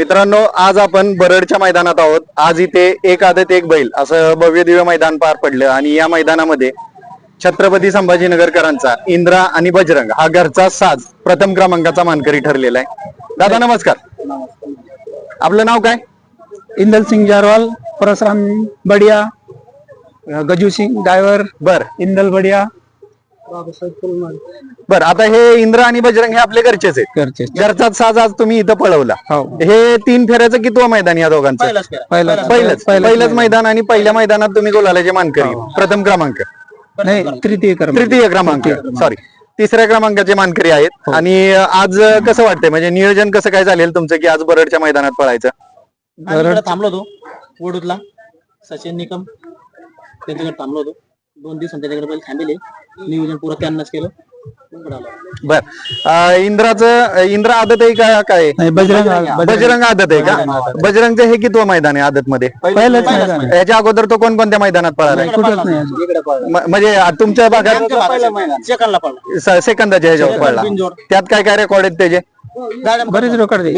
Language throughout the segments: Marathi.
मित्रांनो आज आपण बरडच्या मैदानात आहोत. आज इथे एक आदत एक बैल असं भव्य दिव्य मैदान पार पडलं आणि या मैदानामध्ये छत्रपती संभाजीनगरकरांचा इंद्रा आणि बजरंग हा घरचा साज प्रथम क्रमांकाचा मानकरी ठरलेला आहे. दादा नमस्कार. आपलं नाव काय? इंदल सिंग जारवाल परसराम बडिया गजू सिंग ड्रायव्हर बर. इंदल बडिया. बर आता हे इंद्रा आणि बजरंग हे आपले घरचेच आहेत. घरचे घरचाच साज आज तुम्ही इथं पळवला. हो. हे तीन फेऱ्याचं कितवं मैदान या दोघांचं? पहिला पहिलंच. पहिलंच. मैदान. आणि पहिल्या मैदानात तुम्ही गोलालाचे मानकरी. प्रथम क्रमांक. नाही तृतीय कर्म तृतीय क्रमांक. सॉरी तिसऱ्या क्रमांकाचे मानकरी आहेत. आणि आज कसं वाटतंय? म्हणजे नियोजन कसं काय झालेलं तुमचं की आज बरडच्या मैदानात पळायचं? आम्ही इकडे थांबलो होतो. वडूतला सचिन निकम. त्यांच्याकडे थांबलो होतो. दोन दिवस त्यांच्याकडे पहिले थांबले. नियोजन पुरं त्यांनाच केलं. आलो. बर. अं, इंद्राचं इंद्रा आदत आहे का काय? नाही बजरंग बजरंग. आदत आहे का? बजरंगचं हे कितवं मैदान आहे आदत मध्ये पहिलंच मैदान आहे. याच्या अगोदर तो कोणकोणत्या मैदानात पळाला? कुठंच नाही अजून. म्हणजे तुमच्या भागात आमच्या भागात सेकंदला पडला स- सेकंदाच्या ह्याच्यावर पळला. बिनजोड. त्यात काय काय रेकॉर्ड आहेत त्याचे? बरेच रेकॉर्ड आहे.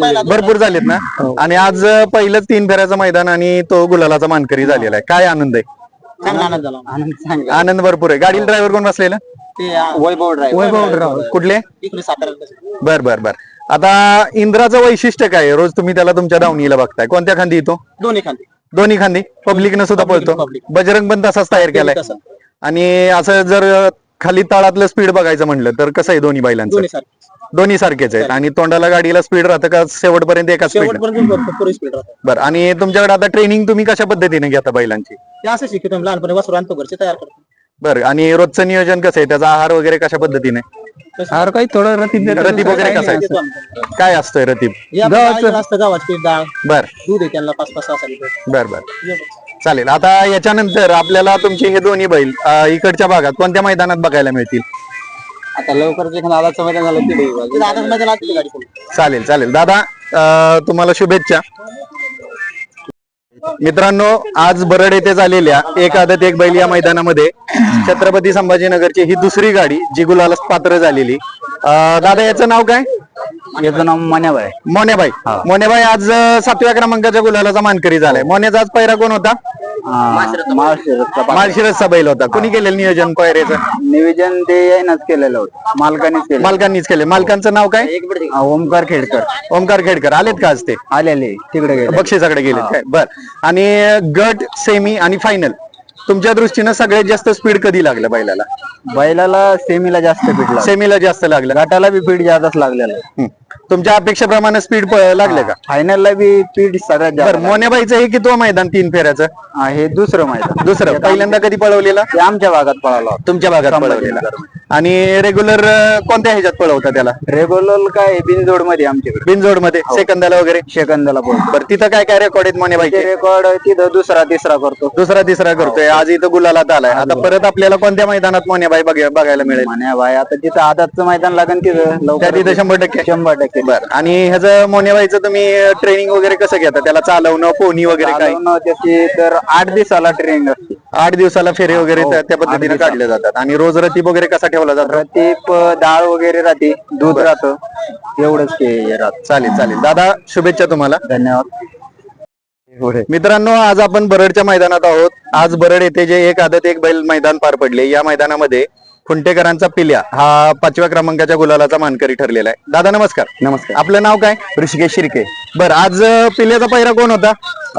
पहिला भरपूर झालेत ना? आणि आज पहिलंच तीन फेऱ्याचं मैदान आणि तो गुलालाचा मानकरी झालेला आहे. काय आनंद आहे? चांगला आनंद. झाला. आनंद चांगला आनंद भरपूर आहे. गाडीला ड्रायव्हर कोण बसलेला? ते वैभव ड्रायव्हर वैभव राव कुठले? इकडे सातारा बर बर बर. आता इंद्राचं वैशिष्ट्य काय आहे? रोज तुम्ही त्याला तुमच्या दावणीला बघताय. कोणत्या खांदी येतो दोन्ही खांदे. दोन्ही खांदी? पब्लिकनं सुद्धा Public, पळतो. public. बजरंग पण तसाच तयार केलाय. तसा. आणि असं जर खाली तळातलं स्पीड बघायचं म्हटलं तर कसं आहे दोन्ही बैलांचं? दोन्ही सारखे. दोन्ही सारखेच आहेत. आणि तोंडाला गाडीला स्पीड राहतं का? शेवटपर्यंत एका स्पीड शेवटपर्यंत पुरी स्पीड राहतो. बरं आणि तुमच्याकडे आता ट्रेनिंग तुम्ही कशा पद्धतीने घेता बैलांची? ते असं शिकतो आम्ही लहानपणी वासरू आणतो घरचे तयार करतो. बरं आणि रोजचं नियोजन कसं आहे? त्याचा आहार वगैरे कशा पद्धतीने? हार काही थोडं रतीब देतो. रतीब वगैरे कसं आहे? नाही. देतो आम्ही. काय असतंय रतीब? हे आपलं गाईचं असतं गावाची डाळ. बर. दूध आहे त्यांना पाच पाच सहा सहा लिटर. बर बर. चालेल. आता याच्यानंतर आपल्याला तुमचे हे दोन्ही बैल अं, इकडच्या भागात कोणत्या मैदानात बघायला मिळतील? आता लवकरच एखादा आलाचं मैदान झालं तिथे आता मैदान आली गाडी पुढे. चालेल चालेल. दादा अं, तुम्हाला शुभेच्छा. मित्रांनो आज बरड येथे झालेल्या एक आदत एक बैल या मैदानामध्ये छत्रपती संभाजीनगरची ही दुसरी गाडी जी गुलाला पात्र झालेली. अं, दादा याचं नाव काय? याचं नाव मान्याबाई. मोन्याबाई. मोन्याबाई आज अं, सातव्या क्रमांकाच्या गुलालाचा मानकरी झालाय. मोन्याचा आज पैरा कोण होता? माळशिरसचा बैल होता. कोणी केलेलं नियोजन पैऱ्याचं नियोजन ते यायनाच केलेलं होतं. मालकानेच केलं मालकांनीच केले. मालकांचं नाव काय? हा, ओमकार खेडकर. ओमकार खेडकर. आलेत का आज ते? आलेले तिकडे गेले. बक्षिसाकडे गेलेत काय? बर. आणि गट सेमी आणि फायनल तुमच्या दृष्टीनं सगळ्यात जास्त स्पीड कधी लागलं बैलाला? बैलाला सेमीला जास्त पिटला सेमीला जास्त लागलं. गटाला बी पीठ जास्तच लागलेलं. हं. तुमच्या अपेक्षेप्रमाणे स्पीड लागले का? फायनलला बी पीठ सगळ्यात बर जास्त मोन्याबाईचं हे कितवं मैदान? तीन फेऱ्याचं? हा, हे दुसरं मैदान. दुसरं. पहिल्यांदा कधी पळवलेलं? ते आमच्या भागात पळाला होता तुमच्या भागात पळवलेलं. आणि रेग्युलर कोणत्या ह्याच्यात पळवता त्याला? रेग्युलर काय बिनजोडमध्ये आमच्याकडे. बिनजोडमध्ये सेकंदाला वगैरे? सेकंदाला बोलतो. बरं तिथं काय काय रेकॉर्ड आहेत मोन्याबाईचे? रेकॉर्ड तिथं दुसरा तिसरा करतो. दुसरा तिसरा करतोय. आज इथं गुलालात आलाय. आता परत आपल्याला कोणत्या मैदानात मोन्याबाई बघ- बघायला मिळेल? म्हणे भाई आता तिथं आदातचं मैदान लागेल तिथं त्या लवकर तिथं शंभर टक्के. शंभर टक्के बर आणि ह्याचं मोन्याबाईचं तुम्ही ट्रेनिंग वगैरे कसं घेता? त्याला चालवणं पोहणी वगैरे काय? चालवणं त्याची तर आठ दिवसाला ट्रेनिंग असते. आठ दिवसाला फेरे वगैरे त्या त्या पद्धतीने काढले जातात. आणि रोज रतीब वगैरे कसा ठेवला जातो? रतीप डाळ वगैरे राहते. दूध राहतं. एवढंच ते राहत. चालेल चालेल. दादा शुभेच्छा तुम्हाला. धन्यवाद. मित्रांनो आज आपण बरडच्या मैदानात आहोत. आज बरड येथे जे एक आदत एक बैल मैदान पार पडले. या मैदानामध्ये खुंटेकरांचा पिल्या. हा पाचव्या क्रमांकाच्या गुलालाचा मानकरी ठरलेला आहे. दादा नमस्कार. नमस्कार. आपलं नाव काय? ऋषिकेश शिर्के. बर आज अं, पिल्याचा पैरा कोण होता?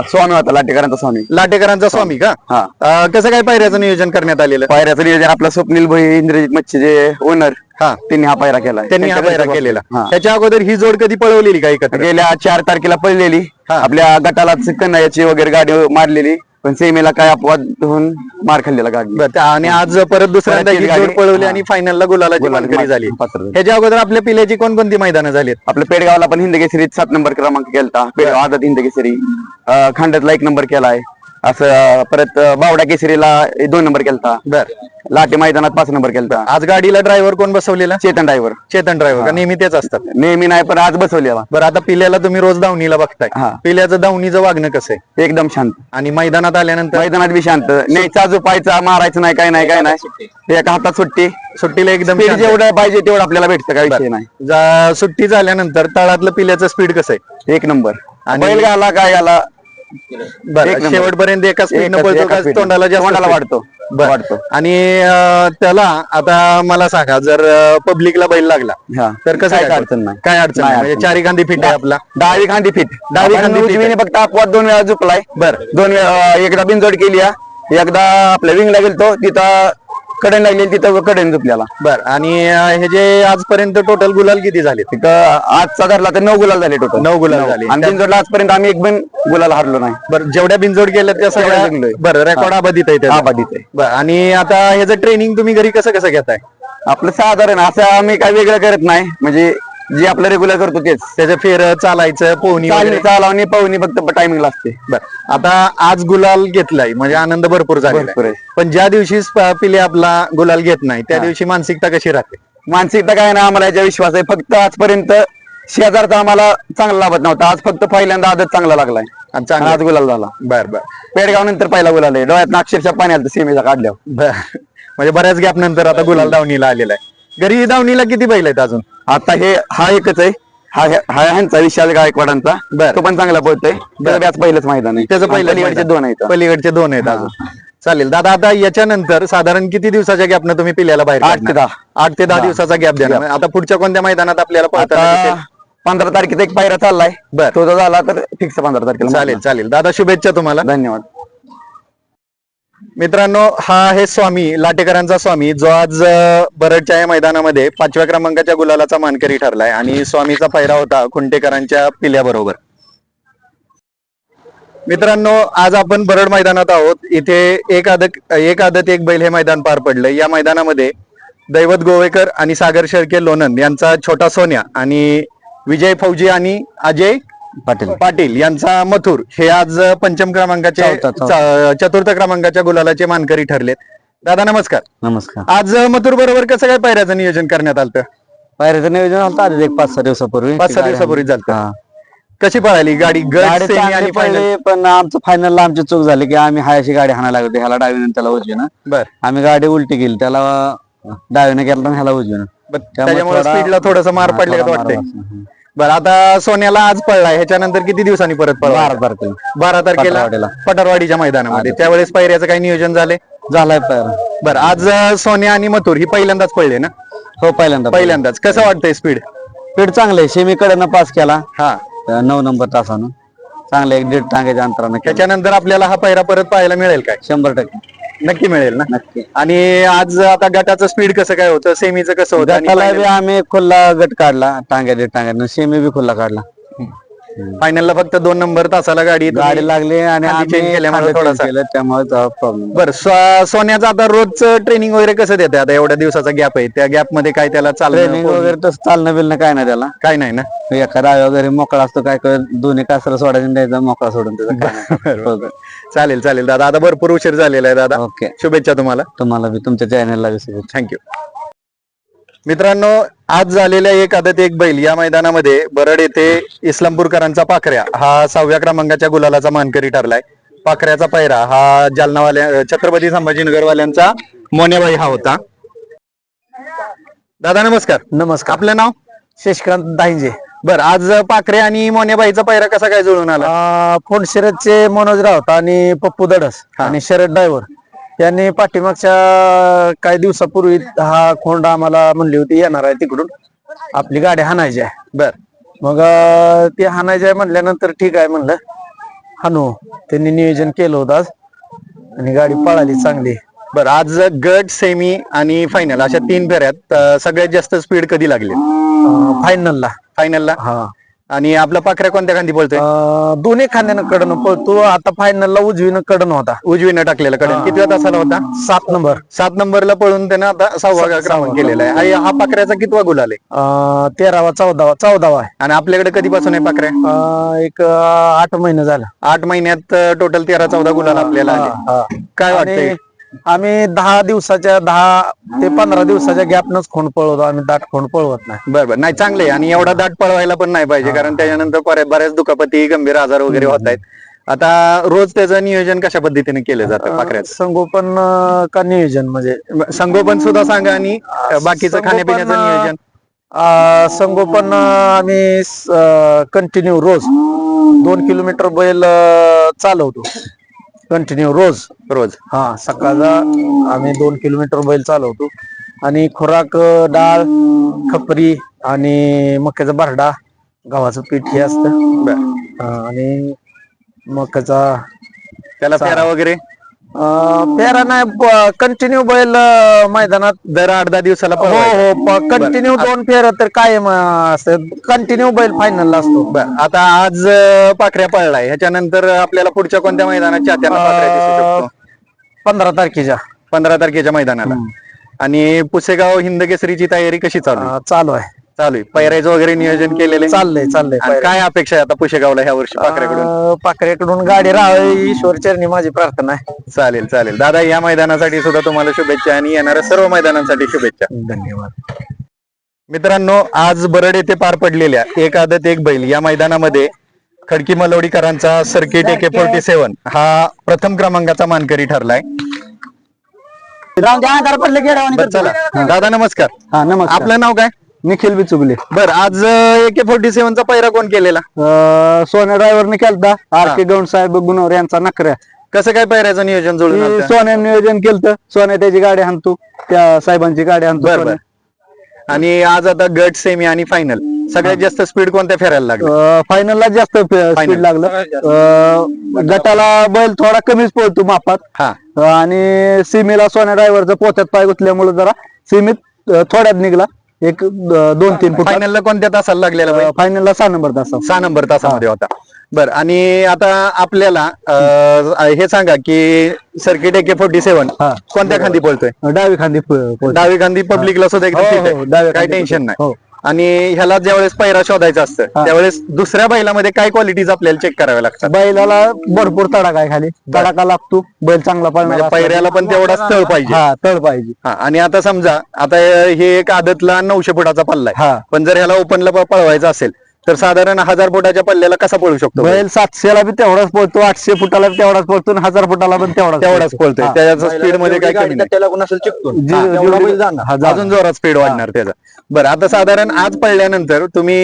स्वामी होता लाटेकरांचा स्वामी. लाटेकरांचा स्वामी का? हा. अं, कसं काय पायऱ्याचं नियोजन करण्यात आलेलं? पायऱ्याचं नियोजन आपला स्वप्नील भाई इंद्रजित मच्छी जे ओनर हा. त्यांनी हा पायरा केला. त्यांनी हा पायरा केलेला. हा. त्याच्या अगोदर ही जोड कधी पळवलेली का एकत्र? गेल्या चार तारखेला पडलेली हा. आपल्या गटाला कन्हैयाची वगैरे गाडी मारलेली. पण सेमीला काय अपवाद होऊन मार खाल्लेला गाडी. बरं, त्या- आणि आज परत दुसऱ्यांदा परत ही ती जोड गाडी- पळवली. आणि फायनलला गुलालाची गुलाल मानकरी झाली. पात्र झाली. ह्याच्या अगोदर आपल्या पिल्याची कोणकोणती मैदानं झालीत? आपल्या पेडगावला पण हिंदकेसरीत सात नंबर क्रमांक केलता. पेडगाव आदत हिंदकेसरी. अं, खंडातला एक नंबर केलाय. असं परत बावडा केसरीला दोन नंबर केलता. बर. लाटे मैदानात पाच नंबर केलता. आज गाडीला ड्रायव्हर कोण बसवलेला? चेतन ड्रायव्हर चेतन ड्रायव्हर नेहमी तेच असतात. नेहमी नाही पण आज बसवलेला. बरं आता पिल्याला तुम्ही रोज दावणीला बघताय. हा. पिल्याचं दावणीचं वागणं कसं आहे? एकदम शांत. आणि मैदानात आल्यानंतर? मैदानात बी शांत. न्यायचा झोपायचा मारायचं नाही काय नाही काय नाही. एका हातात सुट्टी. सुट्टीला एकदम. जेवढं पाहिजे तेवढं आपल्याला भेटतं काय विषय नाही. सुट्टी झाल्यानंतर तळातलं पिल्याचं स्पीड कसं आहे? एक नंबर आणि- बैल घाला काय घाला. बरं. शेवटपर्यंत एका स्पीडनं एकच- पळतो का. तोंडाला जास्त तोंडाला? वाढतो. वाढतो. आणि अं, त्याला आता मला सांगा जर पब्लिकला बैल लागला हा. तर कसं काय काय अडचण नाही. काय अडचण नाही नाही म्हणजे. चारी खांदी फिट आहे आपला डावी खांदी फिट डावी आपण खांदी fit उजवीने आहे. फक्त अपवाद दोन वेळा झुकलाय बर दोन वेळा अं, एकदा बिनजोड केली हा. एकदा आपल्या विंगला गेलतो तिथं कडेन लागलेली तिथं कडेन झुकल्याला बर आणि अं, हे जे आजपर्यंत टोटल गुलाल किती झाले? तिथं आजचा धरला तर नऊ गुलाल झाले टोटल नऊ गुलाल झाले. आणि बिनजोडला आजपर्यंत आम्ही एक पण गुलाल हारलो नाही. बरं जेवढ्या बिनजोड गेल्या त्या सगळ्या जिंकलोय. बरं रेकॉर्ड आबाधित आहे त्याचा. आबाधित आहे. बरं आणि आता ह्याचं ट्रेनिंग तुम्ही घरी कसं कसं घेताय? आपलं साधारण असं आम्ही काय वेगळं करत नाही. म्हणजे जे आपलं रेग्युलर करतो तेच. त्याचं फेर चालायचं पोहणी वगैरे. चालवणी पवनी फक्त टायमिंग असते. बरं. आता आज गुलाल घेतलाय म्हणजे आनंद भरपूर झालेला भरपूर आहे. आहे. पण ज्या दिवशी स्प- पिले आपला गुलाल घेत नाही त्या दिवशी मानसिकता कशी राहते? मानसिकता काय ना आम्हाला याच्या विश्वास आहे. फक्त आजपर्यंत शेजारचा आम्हाला चांगला लाभत नव्हता. आज फक्त पहिल्यांदा आदत चांगला लागलाय. आणि आणि चांगलं. आज गुलाल झाला. बर बर. पेडगाव नंतर पहिला गुलाल आहे. डोळ्यात अक्षरशः पाणी आलं सीमेचा काढल्यावर. बर. म्हणजे बऱ्याच गॅप नंतर आता गुलाल दावणीला आलेला आहे. घरी दावणीला किती बैल आहेत अजून? आता हे हा एकच आहे. हा हा ह्यांचा विशाल गायकवाडांचा. बर. तो पण चांगला पळतोय. त्याचं बी आज पहिलंच मैदान आहे. त्याचं पहिलं पलीकडचे मैदान. दोन आहेत. पलीकडचे दोन आहेत अजून. चालेल. दादा आता याच्यानंतर साधारण किती दिवसाच्या गॅपनं तुम्ही पिल्याला बाहेर आठ ते काढणार? दहा. आठ ते दहा दिवसाचा गॅप देणार. आता पुढच्या कोणत्या मैदानात आपल्याला पळताना आता दिसेल? पंधरा तारखेचा एक पायरा चाललाय. बर. तो जर झाला तर फिक्स पंधरा तारखेला चालेल चालेल. दादा शुभेच्छा तुम्हाला. धन्यवाद. मित्रांनो हा आहे स्वामी लाटेकरांचा स्वामी जो आज बरडच्या या मैदानामध्ये पाचव्या क्रमांकाच्या गुलालाचा मानकरी ठरलाय आणि स्वामीचा पैरा होता खुंटेकरांच्या पिल्याबरोबर. मित्रांनो आज आपण बरड मैदानात आहोत. इथे एक आदत एक आदत एक बैल हे मैदान पार पडलं या मैदानामध्ये दैवत गोवेकर आणि सागर शेळके लोणंद यांचा छोटा सोन्या आणि विजय फौजी आणि अजय पाटील. पाटील यांचा मथुर. हे आज पंचम क्रमांकाचे चौथा, चौथा. च- चतुर्थ क्रमांकाच्या गुलालाचे मानकरी ठरलेत. दादा नमस्कार. नमस्कार. आज मथुर बरोबर कसं काय पायऱ्याचं नियोजन करण्यात आलं पायऱ्याचं नियोजन झालं आधी एक पाच सहा दिवसापूर्वी. पाच सहा दिवसापूर्वी झालं हा. कशी पळाली? गाडी गट गाडी सेमी चांगली आणि पडली, पण आमचं फायनलला आमची चूक झाली की आम्ही हायशी गाडी हाणायला लागली. ह्याला डावीनं त्याला उजवीनं. बर. आम्ही गाडी उलटी केली त्याला डावीनं केला आणि ह्याला उजवीनं. बर, त्याच्यामुळे थोडा- स्पीडला थोडस मार हा, पडले का थोडा वाटतंय. बरं आता सोन्याला आज पडलाय ह्याच्यानंतर किती दिवसांनी परत पळवा? बारा तारखेला. बारा तारखेला पटरवाडीला. पटरवाडीच्या मैदानामध्ये. त्यावेळेस पायऱ्याचं काही नियोजन झाले झालाय पायर बरं आज अं, सोन्या आणि मथुर ही पहिल्यांदाच पडले ना? हो पहिल्यांदा पहिल्यांदाच. कसं वाटतंय स्पीड? स्पीड चांगले सेमीकडे पास केला. हा. अं, नऊ नंबर तासानं. चांगलं एक दीड टांग्याच्या अंतरानं केलं. त्याच्यानंतर आपल्याला हा पायरा परत पाहायला मिळेल काय? शंभर टक्के. नक्की मिळेल ना. नक्की. आणि आज आता गटाचं स्पीड कसं काय होतं? सेमीचं कसं होतं? आणि गटाला बी आम्ही खुल्ला गट काढला टांग्या दीड टांग्यानं सेमी बी खुल्ला काढला. फायनलला फक्त दोन नंबर तासाला गाडी गाडी लागली आणि change आम्ही केल्यामुळे खाली change थोडासा. केलं त्यामुळे प्रॉब्लेम बरं स्व- सोन्याचं आता रोजचं ट्रेनिंग वगैरे कसं देते आता एवढ्या दिवसाचा गॅप आहे. त्या गॅपमध्ये काय त्याला ट्रेनिंग चालणं वगैरे तसं चालणं बिलणं काय नाही त्याला. काय नाही ना? डाव्या वगैरे मोकळा असतो काय कर दोन्ही कासरा सोडायचं आणि द्यायचं मोकळा सोडून त्याचं काय नाही. चालेल चालेल दादा. आता भरपूर उशीर झालेला आहे दादा. ओके. शुभेच्छा तुम्हाला. तुम्हाला बी तुमच्या चॅनलला बी शुभेच्छा. थँक्यू मित्रांनो आज झालेल्या एक आदत एक बैल या मैदानामध्ये बरड येथे इस्लामपूरकरांचा पाखऱ्या. हा सहाव्या क्रमांकाच्या गुलालाचा मानकरी ठरलाय. पाखऱ्याचा पैरा हा जालनावाल्या छत्रपती संभाजीनगरवाल्यांचा मोन्याबाई हा होता. दादा नमस्कार. नमस्कार. आपलं नाव? शशिकांत दाहिंजे. बर आज पाखरे आणि मोन्याबाईचा पैरा कसा काय जुळून आला? फोन शरदचे मनोज राऊत आणि पप्पू दडस. आणि शरद ड्रायव्हर यांनी पाठीमागच्या काही दिवसापूर्वी हा खोंड आम्हाला म्हणली होती येणार आहे तिकडून. आपली गाडी हाणायची आहे. बर. मग ती हाणायची आहे म्हणल्यानंतर ठीक आहे म्हणलं. हाणू. त्यांनी नियोजन केलं होतं आज. आणि गाडी पळाली चांगली. बर आज गट सेमी आणि फायनल अशा तीन फेऱ्यात अं, सगळ्यात जास्त स्पीड कधी लागली? फायनलला फायनलला हा. आणि आपला पाखऱ्या कोणत्या खांदी बोलतोय अं, दोन्ही खांद्यानं कडनं पळतो आता फायनलला उजवीनं कडन होता. उजवीनं टाकलेला कडे किती वेळा तासाला होता? सात नंबर. सात नंबरला पळून त्यानं आता सहावा क्रमांक केलेला आहे. आणि हा पाखऱ्याचा कितवा गुलाल आहे अं, तेरावा चौदावा चौदावा आहे. आणि आपल्याकडे कधीपासून आहे पाखऱ्या? अं, एक अं, आठ महिने झाला. आठ महिन्यात टोटल तेरा चौदा गुलाल आपल्याला आले. काय वाटतंय? आणि आम्ही दहा दिवसाच्या दहा ते पंधरा दिवसाच्या गॅपनच खोंड पळवतो. आम्ही दाट खोंड पळवत नाही. बरं बरं. नाही चांगले. आणि एवढा दाट पळवायला पण नाही पाहिजे कारण त्याच्यानंतर बऱ्याच बऱ्याच दुखापती गंभीर आजार वगैरे होत आहेत. आता रोज त्याचं नियोजन कशा पद्धतीने केलं जातं पाखऱ्याचं? संगोपन अं, का नियोजन म्हणजे? संगोपन सुद्धा सांगा आणि अं, बाकीचं संगोपन, खाण्यापिण्याचं अं, नियोजन. अं, संगोपन अं, आम्ही कंटिन्यू रोज. दोन किलोमीटर बैल अं, चालवतो. कंटिन्यू रोज. रोज. हा सकाळचा आम्ही दोन किलोमीटर बैल चालवतो. आणि खुराक डाळ खपरी आणि मक्याचा भरडा गव्हाचं पीठ हे असतं. आणि मक्याचा त्याला फेरा वगैरे? पेरा नाही कंटिन्यू बैल अं, मैदानात दर आठ दहा दिवसाला हो पळवायचं. हो कंटिन्यू दोन फेर तर कायम असत कंटिन्यू बैल फायनलला असतो. बरं. आता आज अं, पाखऱ्या पळलाय. ह्याच्यानंतर आपल्याला पुढच्या कोणत्या मैदानात चात्याला पाखऱ्या दिसू शकतो? पंधरा तारखेच्या. पंधरा तारखेच्या मैदानाला. आणि पुसेगाव हिंद केसरीची तयारी कशी चालू आहे? अं, चालू आहे. चालू आहे. पैरायचं वगैरे नियोजन केलेलं? आहे? चाललंय चाललंय आणि काय अपेक्षा आहे आता पुशेगावला ह्या वर्षी पाखऱ्याकडून अं, पाखरेकडून गाडी राहावी ईश्वर चरणी माझी प्रार्थना आहे. चालेल चालेल. दादा या मैदानासाठी सुद्धा तुम्हाला शुभेच्छा आणि येणाऱ्या सर्व मैदानांसाठी शुभेच्छा. धन्यवाद. मित्रांनो आज बरड येथे पार पडलेल्या एक आदत एक बैल या मैदानामध्ये खडकी मलवडीकरांचा सर्किट एके फोर्टी सेव्हन हा प्रथम क्रमांकाचा मानकरी ठरलाय. बरं, चला. दादा नमस्कार. हा नमस्कार. आपलं नाव काय? निखिल बी चुगले. बर आज एके फोर्टी सेव्हनचा पैरा कोण केलेला? सोन्या ड्रायव्हरने केलता आर के गौंड साहेब गुणवर यांचा नखऱ्या. कसं काय पैऱ्याचं नियोजन आलतं? सोन्या नियोजन केलं सोन्या त्याची गाडी आणतो त्या साहेबांची गाडी आणतो बर बर. आणि आज आता गट सेमी आणि फायनल सगळ्यात जास्त स्पीड कोणत्या फेरायला लागलं? फायनलला जास्त स्पीड लागलं. अं, गटाला बैल थोडा कमीच पळतो मापात. हा. अं, आणि सीमेला सोन्या ड्रायव्हरचा पोत्यात पाय गुतल्यामुळे जरा सीमित अं, थोड्यात निघला. एक दोन तीन फुट फायनलला कोणत्या तासाला लागलेला? फायनलला सहा नंबर तासा सहा नंबर तासामध्ये होता बर आणि आता आपल्याला अं, हे सांगा की सर्किट एके फोर्टी सेव्हन हा. कोणत्या खांदी बोलतोय डावी खांदी प-. डावी खांदी पब्लिकला सुद्धा एकदम हो, fit हो, आहे. डाव्या काही खांदी टेन्शन हो. नाही आणि ह्याला ज्यावेळेस पैरा शोधायचा असतं त्यावेळेस दुसऱ्या बैलामध्ये काय क्वालिटीज आपल्याला चेक कराव्या लागतात? बैलाला भरपूर तडाखा आहे खाली. तडाखा लागतो बैल चांगला म्हणजे पैऱ्याला पण तेवढाच तळ पाहिजे. हा तळ पाहिजे. हा, आणि आता समजा आता हे एक आदतला नऊशे फुटाचा पल्ला आहे. हा. पण जर ह्याला ओपनला पळवायचा असेल तर साधारण हजार फुटाच्या पल्ल्याला कसा पळू शकतो? बैल सातशेला बी तेवढाच पळतो आठशे फुटाला बी तेवढाच पळतो आणि हजार फुटाला पण तेवढाच तेवढाच पळतोय. हा. त्याच्या स्पीडमध्ये काही कमी नाही. त्याला कोण असेल चिकतो अजून जोरात स्पीड वाढणार त्याचा. बरं आता साधारण आज पडल्यानंतर तुम्ही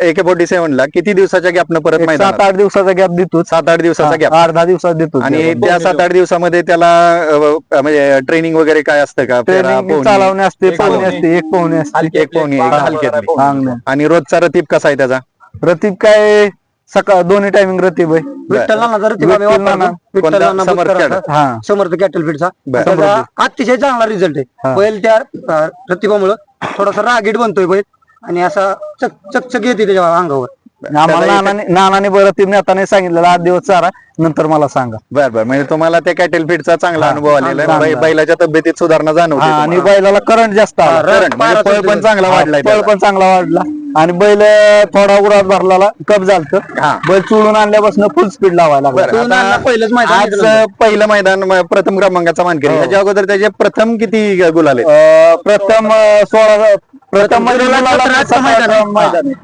एके फोर्टी सेव्हन ला किती दिवसाच्या गॅपनं परत सात मैदानात? आठ दिवसाचा गॅप देतो सात आठ दिवसाचा गॅप आठ दहा दिवसात देतो आणि त्या सात आठ दिवसामध्ये त्याला अं, म्हणजे ट्रेनिंग वगैरे काय असतं का? फेरा, ट्रेनिंग पोहणी, चालवणे असते पोहणी असते एक पोहणी असते. एक पोहणी एक हलक्यातली अंगण. आणि रोजचा रतीब कसा आहे त्याचा? रतीब काय सकाळ दोन्ही टायमिंग रतीब आहे विठ्ठल नाना रतीब आम्ही विठ्ठल वापरतो. नाना. विठ्ठल कोणता? नाना समर्थ बुतकरांचा. कॅट. हा समर्थ कॅटल फीडचा बरं. त्याचा अतिशय चांगला रिझल्ट आहे बैल त्या अं, प्रतिभामुळं थोडासा रागीट बनतोय बैल आणि असा चक चकचक येते त्याच्या अंगावर आम्हाला नानाने नानाने बरं रतीब नेताने सांगितलेलं आठ दिवस चारा नंतर मला सांगा. बर बर. म्हणजे तुम्हाला त्या कॅटेल फीडचा चांगला अनुभव आलेला आहे. चांगला. बै- बैलाच्या तब्येतीत सुधारणा जाणवते हा, आणि तुम्हाला. बैलाला करंट जास्त आला. म्हणजे पळ पण चांगला वाढलाय पळ त्याला. पण चांगला वाढला. आणि बैल थोडा उरात भरला कप झालत. हा. बैल चुळून आणल्यापासून फुल स्पीड लावायला लागला. बरं, आता पहिलंच मैदान आज पहिलं मैदान म- प्रथम क्रमांकाचा मानकरी. ह्याच्या अगोदर त्याचे प्रथम किती गुलाले अं, प्रथम अं, सोळा प्रथम म्हणजे.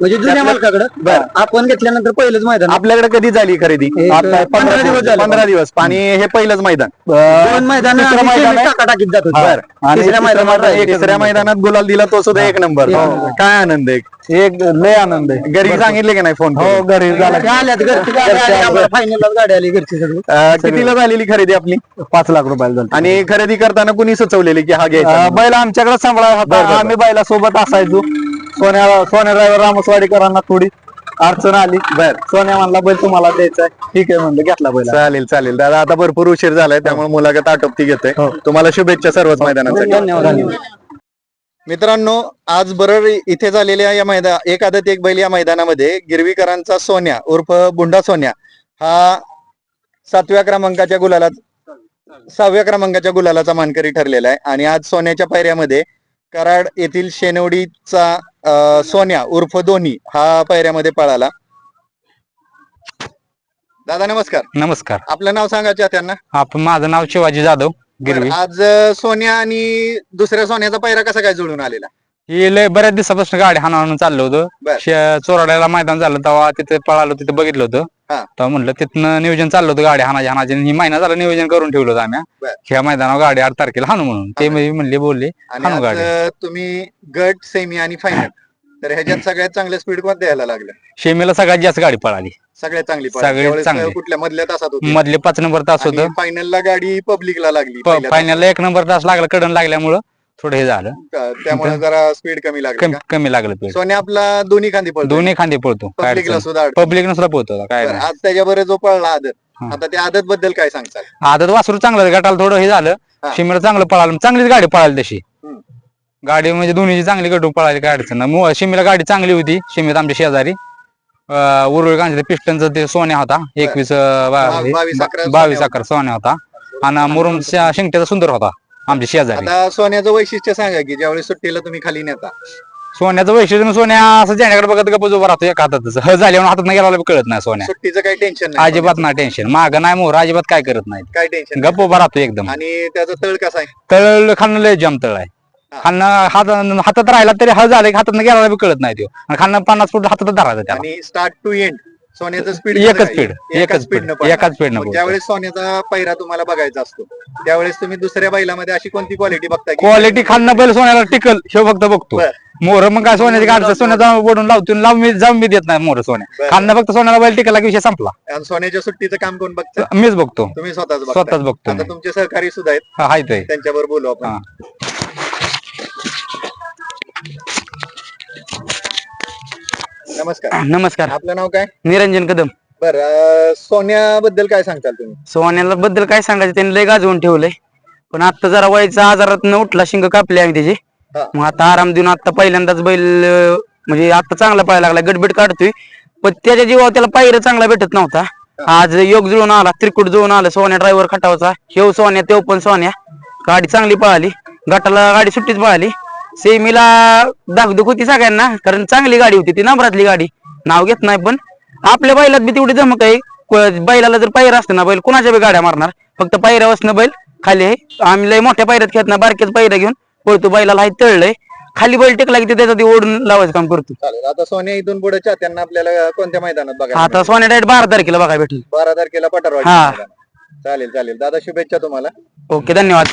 म्हणजे जुन्या मालकाकडे आपण घेतल्यानंतर पहिलंच मैदान. आपल्याकडे कधी झाली खरेदी? पंधरा दिवस झाले. पंधरा दिवस. आणि हे पहिलंच मैदान. दोन मैदान. टाकाटाकीत जात. तिसऱ्या मैदानात गुलाल दिला तो सुद्धा एक नंबर. काय आनंद आहे एक लय आनंद आहे. घरी सांगितले की नाही फोन हो घरी घरची गाडी आली घरची सगळी. कितीला झालेली खरेदी आपली? पाच लाख रुपयाला झालं. आणि खरेदी करताना कुणी सुचवलेली की हा घ्यायचा बैल आमच्याकडे सांभाळा आम्ही बैला सोबत असायचो. सोन्या सोन्या ड्रायव्हर रामसवाडीकरांना थोडी अडचण आली. बर. सोन्या म्हणला बैल तुम्हाला द्यायचा आहे. ठीक आहे म्हणलं घेतला बैल. चालेल चालेल. दादा आता भरपूर उशीर झालाय त्यामुळे मुलाखत आटोपती घेतोय. तुम्हाला शुभेच्छा सर्वच मैदानासाठी धन्यवाद मित्रांनो आज बरड इथे झालेल्या या मैदान एक आदत एक बैल या मैदानामध्ये गिरवीकरांचा सोन्या उर्फ बुंडा सोन्या हा सातव्या क्रमांकाच्या गुलालात सहाव्या क्रमांकाच्या गुलालाचा मानकरी ठरलेला आहे. आणि आज सोन्याच्या पायऱ्यामध्ये कराड येथील शेनवडीचा सोन्या उर्फ दोन्ही हा पायऱ्यामध्ये पळाला. दादा नमस्कार. नमस्कार. आपलं नाव सांगा त्यांना आपण माझं नाव शिवाजी जाधव गिरवी. आज सोन्या आणि दुसऱ्या सोन्याचा पायरा कसा काय जुळून आलेला? ही लय बऱ्याच दिवसापासून गाडी हाणून हाणून चाललो होतो. बर. शे- चोराड्याला मैदान झालं तेव्हा तिथे पळालो तिथे बघितलं होतं. तेव्हा म्हटलं तिथनं नियोजन चाललं होतं गाडी हाणाची आणि ही महिना झाला नियोजन करून ठेवलं होतं आम्ही. ह्या मैदानावर गाडी आठ तारखेला हाणू म्हणून. ते म्हणले बोलले हाणू गाडी. तुम्ही गट सेमी आणि फायनल तर ह्याच्यात सगळ्यात चांगलं स्पीड कोणत्या यायला लागलं शेमीला सगळ्यात जास्त गाडी पळाली. सगळ्यात चांगली सगळ्यात चांगली. कुठल्या? मधल्या तासात होती. मधले पाच नंबर तास होतं. फायनलला गाडी पब्लिकला लागली फायनलला एक नंबर तास लागला कडन लागल्यामुळं. थोडं हे झालं. त्यामुळे जरा स्पीड कमी लागली कमी का? कमी लागलं पेड सोन्या आपला दोन्ही खांदी पडतो दोन्ही खांदे पळतो काय पब्लिकला सुद्धा अडचण. पब्लिक नसला पोहतो काय बरं, नाही आज त्याच्याबरोबर जो पळला आदत हा. आता त्या आदत बद्दल काय सांगताल आदत वासरू चांगलं गटाला थोडं हे झालं हा. शिमेला चांगलं पळालं चांगलीच गाडी पळाली तशी हम्म. गाडी म्हणजे दोन्हीची चांगली गटून पळाली काय अडचण नाही. मु- शिमेला गाडी चांगली होती शिमेत आमच्या शेजारी उरुळ कांचे पिस्टनचा ते सोन्या होता एकवीस अं, बा- बा- बावीस अकरा बावीस सोन्या अकरा सोन्या होता आणि मुरुम शिंगट्याचा सुंदर होता आमच्या शेजारी. आता सोन्याचं वैशिष्ट्य सांगा की ज्यावेळेस सुट्टीला तुम्ही खाली नेता. सोन्याचं वैशिष्ट्य म्हणजे सोन्या असं ज्याच्याकडे बघत गप्प उभा राहतो एका हातातच ह झाल्यावर हातात नाही गेला कळत नाही सोन्या. सुट्टीचं काही टेन्शन नाही. अजिबात नाही टेन्शन माग नाही मोहर अजिबात काय करत नाही काय टेन्शन गप्प उभा राहतो एकदम. आणि त्याचा तळ कसा आहे? तळ खाणं लय जाम तळ आहे. खाणं हात हातात राहिला तरी हा झालं की हातात गेला बी कळत नाही तो आणि खाणं पन्नास फूट हातात धरायचं त्याला. आणि स्टार्ट टू एंड सोन्याचं स्पीड एकच speed, एकच स्पीड एकाच पळतो. ज्यावेळेस सोन्याचा पहिरा तुम्हाला बघायचा असतो त्यावेळेस तुम्ही दुसऱ्या बैलामध्ये अशी कोणती क्वालिटी बघता की- क्वालिटी खाणं बैल सोन्याला टिकल हे फक्त बघतो. मोर मग काय सोन्याची गाडचं सोन्याचा ओढून लावतो लावून मी जाऊन मी देत नाही मोर सोन्या. खाणं फक्त सोन्याला बैल टिकला विषय संपला. आणि सोन्याच्या सुट्टीचं काम कोण बघतं? मीच बघतो. तुम्ही स्वतःच बघता स्वतःच बघतो आता. तुमचे सहकारी सुद्धा आहेत. त्यांच्यावर बोलू आपण. नमस्कार. नमस्कार. आपलं नाव काय? निरंजन कदम. बर सोन्याबद्दल काय सांगताल तुम्ही? सोन्याला बद्दल काय सांगायचं त्यांनी लय गाजवून ठेवलंय. पण आता जरा वयाचा आजारात उठला शिंग कापले आम्ही त्याची हा. मग आता आराम देऊन आता पहिल्यांदाच बैल अं, म्हणजे आता चांगला पाहायला लागला गडबड काढतोय. पण त्याच्या जीवावर त्याला पायऱ्या चांगला भेटत नव्हता. आज योग जुळून आला त्रिकुट जुळून आला सोन्या ड्रायव्हर खटावचा. हेव सोन्या तेव पण सोन्या. गाडी चांगली पळाली. गटाला गाडी सुट्टीच पळाली. सेमीला दागदुख होती सगळ्यांना कारण चांगली गाडी होती ती नंबरातली गाडी. नाव घेत नाही पण आपल्या बैलात बी तेवढी धमक आहे. बैलाला जर पायऱ्या असते ना बैल कुणाच्या बी गाड्या मारणार? फक्त पायऱ्या असणं बैल खाली आहे. आम्ही लय मोठ्या पायऱ्यात खेळत नाही बारक्याच पायऱ्या घेऊन पळतो. बैलाला हाय तळलंय. खाली बैल टेकला की त्याचा ती ओढून लावायचं काम करतो. चालेल. आता सोन्या इथून पुढे त्यांना आपल्याला कोणत्या मैदानात बघायला आता सोन्या डायरेक्ट बारा तारखेला बघायला भेटेल. बारा तारखेला पठारवाडी हा. मैदानात. चालेल चालेल. दादा शुभेच्छा तुम्हाला. ओके धन्यवाद.